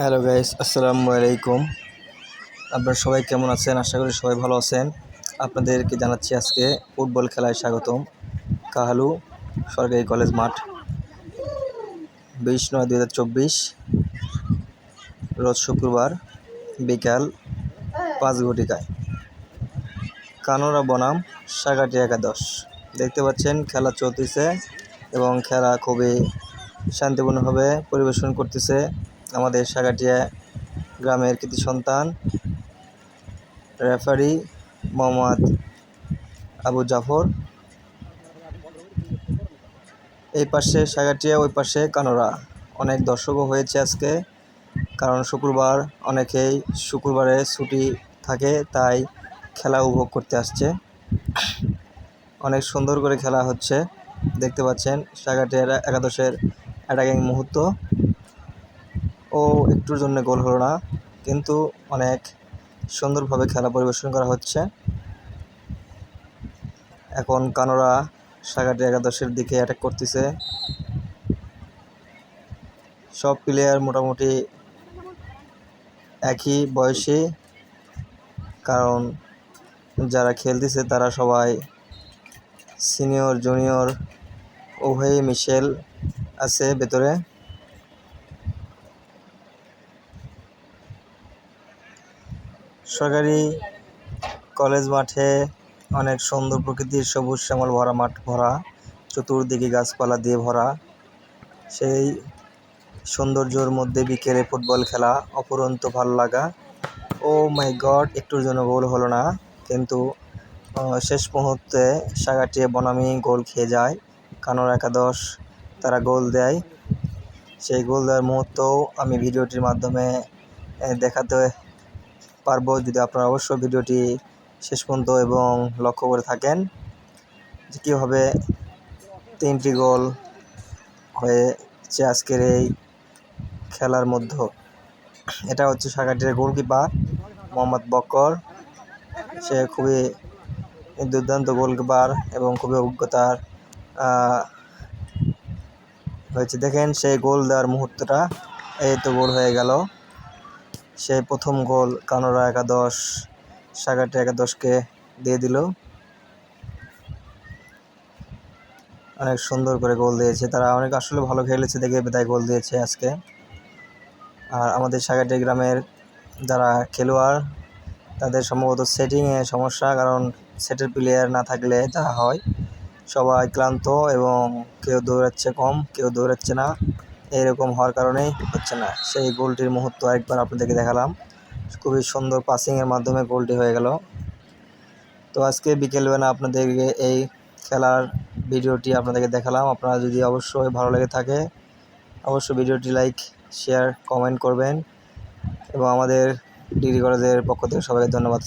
Hello guys, আসসালামু আলাইকুম। আপনারা সবাই কেমন আছেন? আশা করি সবাই ভালো আছেন। আপনাদেরকে জানাচ্ছি আজকে ফুটবল খেলায় স্বাগতম। কাহালু সরকারি কলেজ মাঠ, বিশ নয় দু হাজার চব্বিশ, রোজ শুক্রবার বিকাল পাঁচ ঘটিকায়। কানোরা বনাম, সাগাটি একাদশ। দেখতে পাচ্ছেন, খেলা চলতেছে এবং খেলা খুবই শান্তিপূর্ণভাবে পরিবেশন করতেছে। আমাদের সাগাটিয়া গ্রামের কৃতি সন্তান, রেফারি মোহাম্মদ আবু জাফর। এই পাশে সাগাটিয়া, ওই পাশে কানোরা। অনেক দর্শকও হয়েছে আজকে, কারণ শুক্রবার অনেকেই শুক্রবারে ছুটি থাকে, তাই খেলা উপভোগ করতে আসছে। অনেক সুন্দর করে খেলা হচ্ছে, দেখতে পাচ্ছেন সাগাটিয়ার একাদশের অ্যাটাকিং মুহূর্ত। ও একটুর জন্য গোল হলো না। কিন্তু অনেক সুন্দরভাবে খেলা পরিবেশন করা হচ্ছে। এখন কানোরা সাগাটি একাদশের দিকে অ্যাটাক করতেছে। সব প্লেয়ার মোটামুটি একই বয়সী। কারণ যারা খেলতেছে তারা সবাই সিনিয়র জুনিয়র উভয়ই মিশেল আছে ভেতরে। সরকারি কলেজ মাঠে অনেক সুন্দর প্রকৃতির সবুজ শ্যামল ভরা মাঠ ভরা, চতুর্দিকে গাছপালা দিয়ে ভরা। সেই সৌন্দর্যর মধ্যে বিকেলে ফুটবল খেলা অপরন্ত ভালো লাগা। ও মাই গড, একটুর জন্য গোল হলো না, কিন্তু শেষ মুহূর্তে সাগাটিয়ে বনামি গোল খেয়ে যায়। কানোর একাদশ তারা গোল দেয়। সেই গোল দেওয়ার মুহূর্তও আমি ভিডিওটির মাধ্যমে দেখাতে পারব যদি আপনারা অবশ্যই ভিডিওটি শেষ পর্যন্ত এবং লক্ষ্য করে থাকেন যে কীভাবে তিনটি গোল হয়েছে আজকের এই খেলার মধ্যে। এটা হচ্ছে সাগাটির গোলকিপার মোহাম্মদ বক্কর। সে খুবই দুর্দান্ত গোলকিপার এবং খুবই অভিজ্ঞতার হয়েছে। দেখেন সেই গোল দেওয়ার মুহূর্তটা, এই তো গোল হয়ে গেল। সেই প্রথম গোল কানোরা একাদশ, সাগাটি একাদশকে দিয়ে দিল। অনেক সুন্দর করে গোল দিয়েছে। তারা অনেক আসলে ভালো খেলেছে দেখে তাই গোল দিয়েছে আজকে। আর আমাদের সাগাটি গ্রামের যারা খেলোয়াড়, তাদের সম্ভবত সেটিংয়ে সমস্যা, কারণ সেটের প্লেয়ার না থাকলে যা হয়। সবাই ক্লান্ত এবং কেউ দৌড়াচ্ছে কম, কেউ দৌড়াচ্ছে না। এরকম হওয়ার কারণেই হচ্ছে না। সেই গোলটির মুহূর্ত একবার আপনাদেরকে দেখালাম। খুবই সুন্দর পাসিংয়ের মাধ্যমে গোলটি হয়ে গেল। তো আজকে বিকেলবেলা আপনাদেরকে এই খেলার ভিডিওটি আপনাদেরকে দেখালাম। আপনারা যদি অবশ্যই ভালো লেগে থাকে, অবশ্যই ভিডিওটি লাইক শেয়ার কমেন্ট করবেন। এবং আমাদের ডিগ্রি কলেজের পক্ষ থেকে সবাইকে ধন্যবাদ।